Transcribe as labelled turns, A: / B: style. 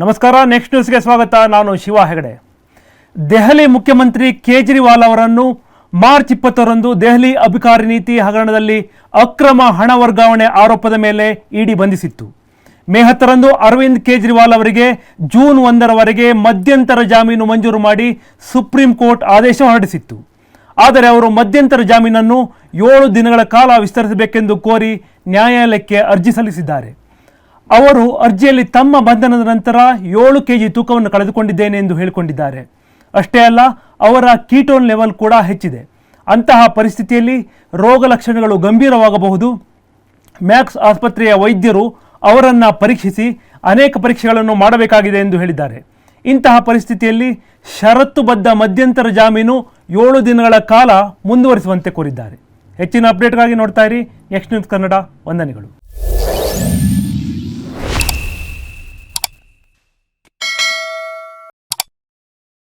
A: ನಮಸ್ಕಾರ ನೆಕ್ಸ್ಟ್ ನ್ಯೂಸ್ಗೆ ಸ್ವಾಗತ. ನಾನು ಶಿವ ಹೆಗಡೆ. ದೆಹಲಿ ಮುಖ್ಯಮಂತ್ರಿ ಕೇಜ್ರಿವಾಲ್ ಅವರನ್ನು ಮಾರ್ಚ್ ಇಪ್ಪತ್ತರಂದು ದೆಹಲಿ ಅಭಿಕಾರಿ ನೀತಿ ಹಗರಣದಲ್ಲಿ ಅಕ್ರಮ ಹಣ ವರ್ಗಾವಣೆ ಆರೋಪದ ಮೇಲೆ ಇಡಿ ಬಂಧಿಸಿತ್ತು. ಮೇ ಹತ್ತರಂದು ಅರವಿಂದ್ ಕೇಜ್ರಿವಾಲ್ ಅವರಿಗೆ ಜೂನ್ ಒಂದರವರೆಗೆ ಮಧ್ಯಂತರ ಜಾಮೀನು ಮಂಜೂರು ಮಾಡಿ ಸುಪ್ರೀಂ ಕೋರ್ಟ್ ಆದೇಶ ಹೊರಡಿಸಿತ್ತು. ಆದರೆ ಅವರು ಮಧ್ಯಂತರ ಜಾಮೀನನ್ನು ಏಳು ದಿನಗಳ ಕಾಲ ವಿಸ್ತರಿಸಬೇಕೆಂದು ಕೋರಿ ನ್ಯಾಯಾಲಯಕ್ಕೆ ಅರ್ಜಿ ಸಲ್ಲಿಸಿದ್ದಾರೆ. ಅವರು ಅರ್ಜಿಯಲ್ಲಿ ತಮ್ಮ ಬಂಧನದ ನಂತರ ಏಳು ಕೆಜಿ ತೂಕವನ್ನು ಕಳೆದುಕೊಂಡಿದ್ದೇನೆ ಎಂದು ಹೇಳಿಕೊಂಡಿದ್ದಾರೆ. ಅಷ್ಟೇ ಅಲ್ಲ, ಅವರ ಕೀಟೋನ್ ಲೆವೆಲ್ ಕೂಡ ಹೆಚ್ಚಿದೆ. ಅಂತಹ ಪರಿಸ್ಥಿತಿಯಲ್ಲಿ ರೋಗ ಲಕ್ಷಣಗಳು ಗಂಭೀರವಾಗಬಹುದು. ಮ್ಯಾಕ್ಸ್ ಆಸ್ಪತ್ರೆಯ ವೈದ್ಯರು ಅವರನ್ನು ಪರೀಕ್ಷಿಸಿ ಅನೇಕ ಪರೀಕ್ಷೆಗಳನ್ನು ಮಾಡಬೇಕಾಗಿದೆ ಎಂದು ಹೇಳಿದ್ದಾರೆ. ಇಂತಹ ಪರಿಸ್ಥಿತಿಯಲ್ಲಿ ಷರತ್ತುಬದ್ಧ ಮಧ್ಯಂತರ ಜಾಮೀನು ಏಳು ದಿನಗಳ ಕಾಲ ಮುಂದುವರಿಸುವಂತೆ ಕೋರಿದ್ದಾರೆ. ಹೆಚ್ಚಿನ ಅಪ್ಡೇಟ್ಗಾಗಿ ನೋಡ್ತಾ ಇರಿ. Next news Kannada. ವಂದನೆಗಳು.